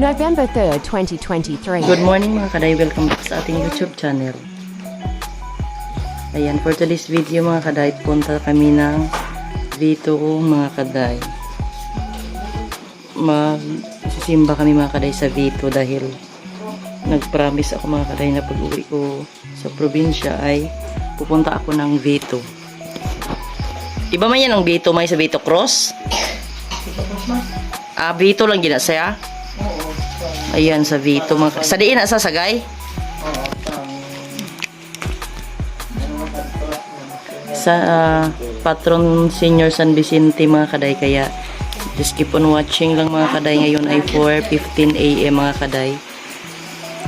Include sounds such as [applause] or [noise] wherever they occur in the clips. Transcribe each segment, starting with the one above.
November 3rd, 2023. Good morning mga kaday, welcome back sa ating YouTube channel. Ayan, for today's video mga kaday, punta kami ng dito mga kaday. Magsisimba kami mga kaday sa Vito dahil nag-promise ako mga kaday na pag uwi ko sa probinsya ay pupunta ako ng Vito. Iba man yan ang Vito, may sa Vito Cross? Ah, Vito lang ginasaya? Ayan, sa Vito. Sa diin na sa Sagay? Sa ah, Patron Senior San Vicente mga kaday. Kaya, just keep on watching lang mga kaday. Ngayon ay 4.15 a.m. mga kaday.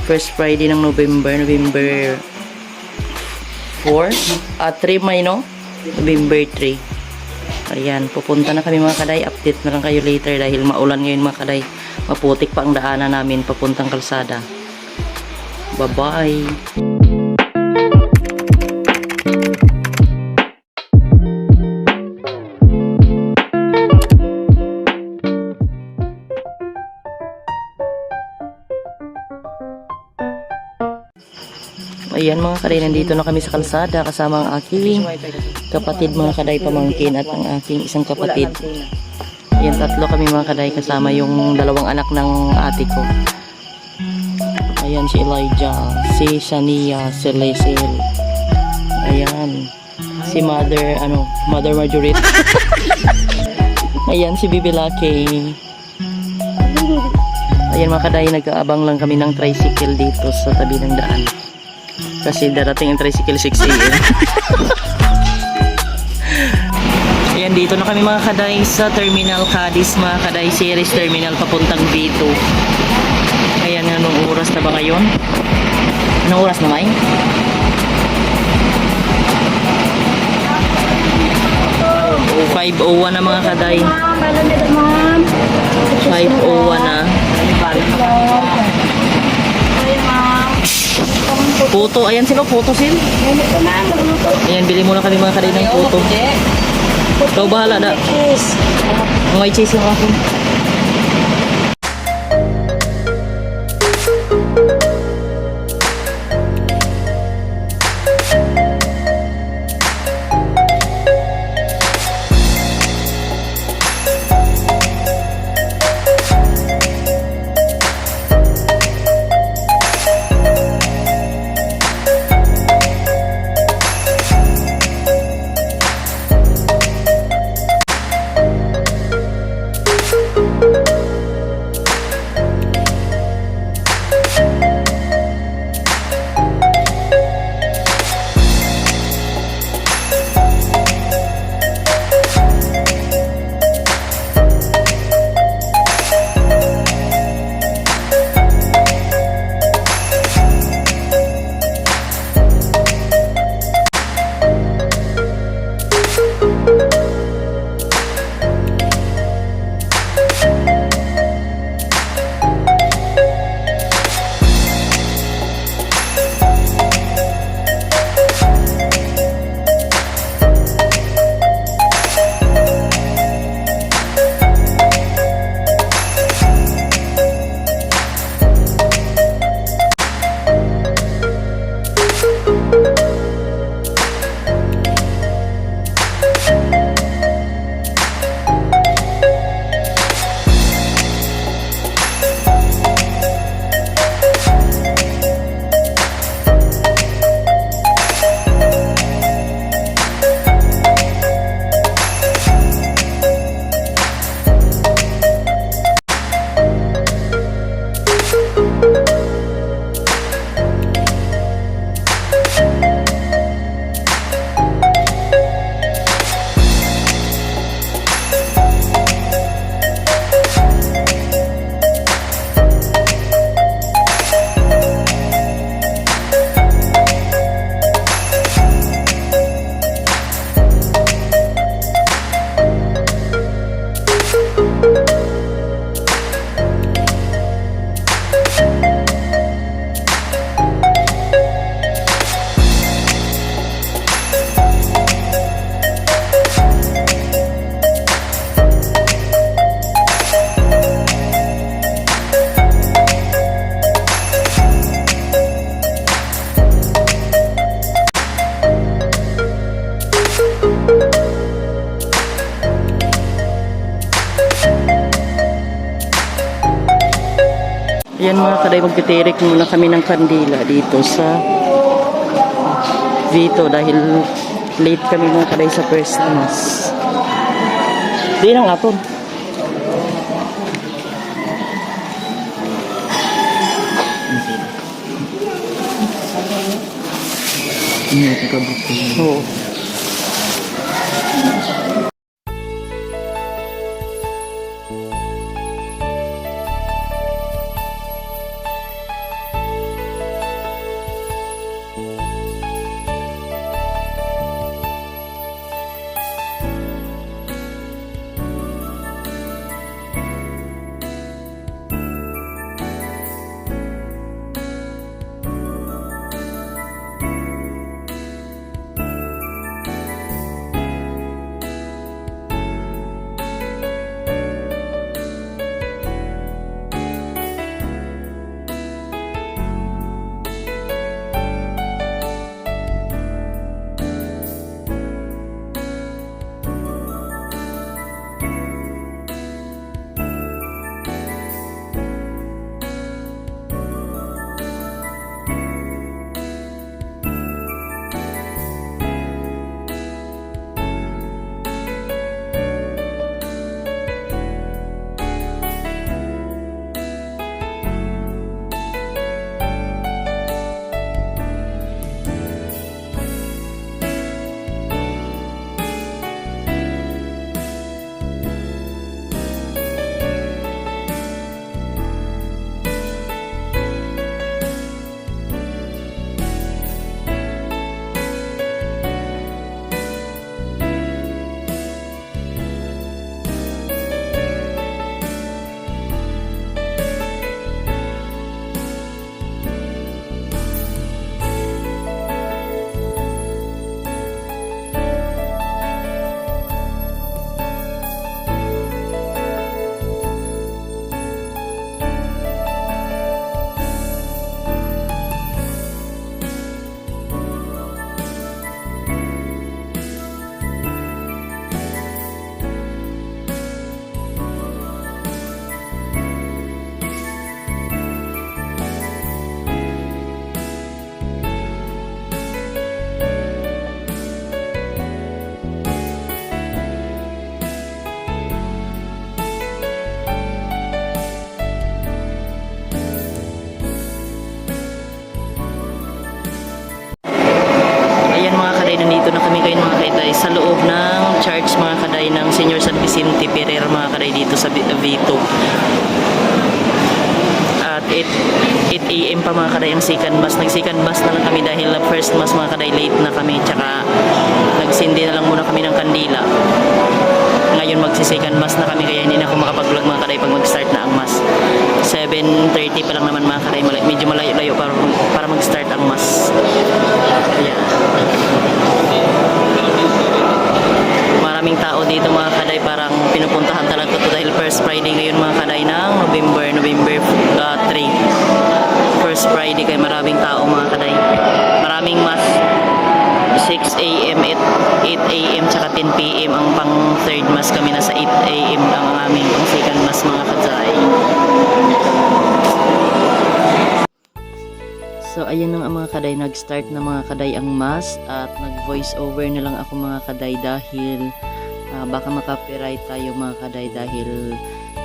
First Friday ng November. November 4? Ah, 3 May, no? November 3. Ayan, pupunta na kami mga kaday. Update na lang kayo later dahil maulan ngayon mga kaday. Maputik pa ang daanan namin papuntang kalsada. Bye-bye! Ayan mga kaday, nandito na kami sa kalsada kasama ang aking kapatid mga kaday pamangkin at ang aking isang kapatid. Ayan, tatlo kami mga kaday kasama yung dalawang anak ng ate ko. Ayan si Elijah, si Shania, si Lacel. Ayan. Si Mother, ano, Mother Marjorie. [laughs] Ayan si Bibi Lucky. Ayan mga kaday, nag-aabang lang kami ng tricycle dito sa tabi ng daan. Kasi darating ang tricycle 6 a.m. [laughs] Dito na kami mga kaday sa Terminal Cadiz, mga kaday series terminal papuntang B2. Ayan, anong oras na ba ngayon? Anong oras na may? Oh, 5.01 na mga kaday. 5.01 na. Puto, ayan sila, puto sil. Ayan, bili muna kami mga kaday ng puto. Ikaw bahala na. White cheese yung akin. Magtitirik muna kami ng kandila dito sa Vito dahil late kami mga kaday sa first mass. Di lang apon. Oo. Ayan sa loob ng church mga kaday ng Senior San Vicente Pereira mga kaday dito sa Vi- Vito. At 8, 8 a.m. pa mga kaday ang second mass. Nag second mass na lang kami dahil na first mass mga kaday late na kami. Tsaka nagsindi na lang muna kami ng kandila. Ngayon magsi-second mass na kami kaya hindi na ako makapag-vlog mga kaday pag mag-start na ang mass. 7.30 pa lang naman mga kaday. Medyo malayo-layo para, para mag-start ang mass. Dito mga kaday parang pinupuntahan talaga to dahil first Friday ngayon mga kaday ng November, November uh, 3. First Friday kaya maraming tao mga kaday. Maraming mas 6 a.m. 8, 8 a.m. tsaka 10 p.m. ang pang third mass kami nasa 8 a.m. ang aming pang second mass mga kaday. So ayan na nga mga kaday, nag-start na mga kaday ang mass at nag-voice over na lang ako mga kaday dahil ah, baka makapiright tayo mga kaday dahil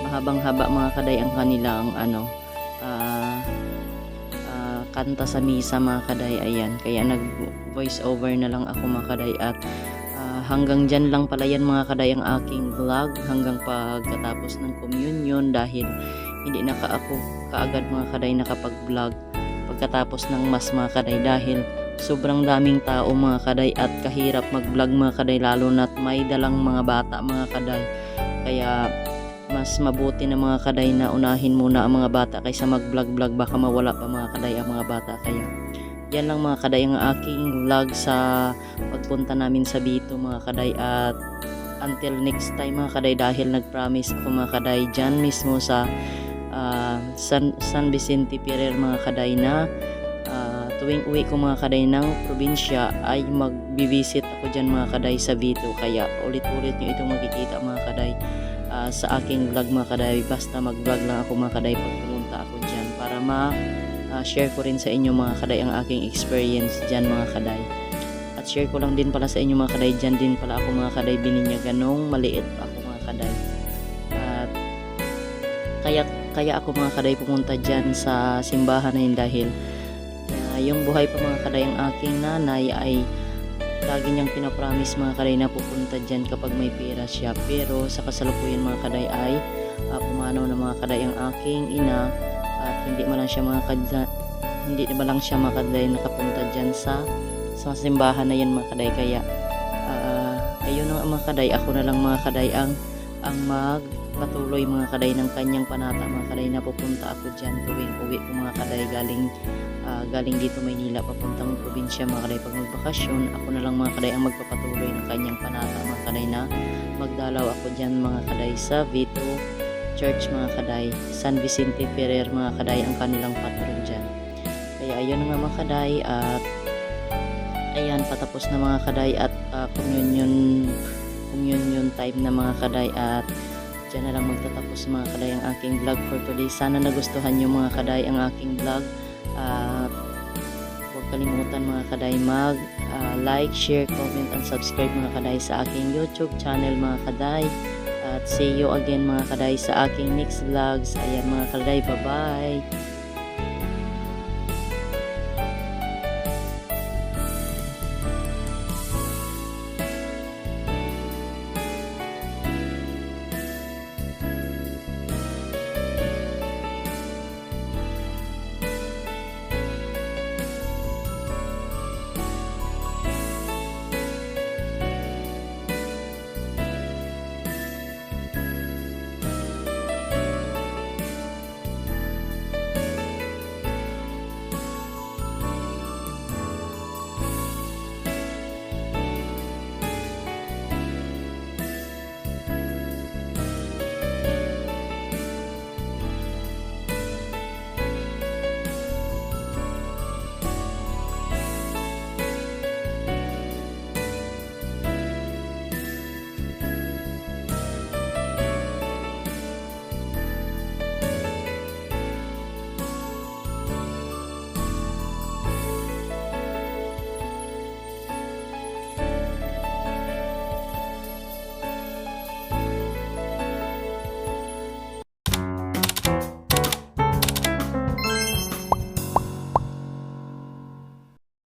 mahabang haba mga kaday ang kanilang ano ah, ah, kanta sa misa mga kaday. Ayan kaya nag-voice over na lang ako mga kaday. At hanggang dyan lang pala yan mga kaday ang aking vlog. Hanggang pagkatapos ng communion dahil hindi na ka ako kaagad mga kaday nakapag-vlog. Pagkatapos ng mas mga kaday dahil sobrang daming tao mga kaday at kahirap mag-vlog mga kaday lalo na't may dalang mga bata mga kaday. Kaya mas mabuti na mga kaday na unahin muna ang mga bata kaysa mag-vlog-vlog baka mawala pa mga kaday ang mga bata. Kaya yan lang mga kaday ang aking vlog sa pagpunta namin sa Bito mga kaday. At until next time mga kaday dahil nag-promise ako mga kaday dyan mismo sa ah, San, San Vicente Ferrer mga kaday na tuwing uwi ko mga kaday ng probinsya ay magbivisit ako dyan mga kaday sa Vito kaya ulit-ulit nyo itong makikita mga kaday ah, sa aking vlog mga kaday basta mag vlog lang ako mga kaday pag pumunta ako dyan para ma ah, share ko rin sa inyo mga kaday ang aking experience dyan mga kaday. At share ko lang din pala sa inyo mga kaday, dyan din pala ako mga kaday bininyaganong maliit pa ako mga kaday. At kaya, kaya ako mga kaday pumunta dyan sa simbahan na yun dahil ah, yung buhay pa mga kaday ang aking nanay ay lagi niyang pinapromise mga kaday na pupunta dyan kapag may pera siya. Pero sa kasalukuyan mga kaday ay uh, pumanaw na mga kaday ang aking ina at hindi man lang siya mga kadya, hindi na lang siya mga kaday nakapunta dyan sa sa simbahan na yan mga kaday kaya ah, ayun ang mga kaday ako na lang mga kaday ang ang magpatuloy mga kaday ng kanyang panata. Mga kaday na pupunta ako dyan tuwing uwi ko mga kaday galing ah, galing dito Maynila papuntang probinsya mga kaday. Pag magbakasyon ako na lang mga kaday ang magpapatuloy ng kanyang panata mga kaday na magdalaw ako dyan mga kaday sa Vito Church mga kaday San Vicente Ferrer mga kaday ang kanilang patron dyan. Kaya ayun nga mga kaday at ayan patapos na mga kaday at ah, communion communion time na mga kaday at dyan na lang magtatapos mga kaday ang aking vlog for today. Sana nagustuhan nyo mga kaday ang aking vlog. At huwag kalimutan mga kaday mag ah, like, share, comment, and subscribe mga kaday sa aking YouTube channel mga kaday. At see you again mga kaday sa aking next vlogs. Ayan mga kaday bye bye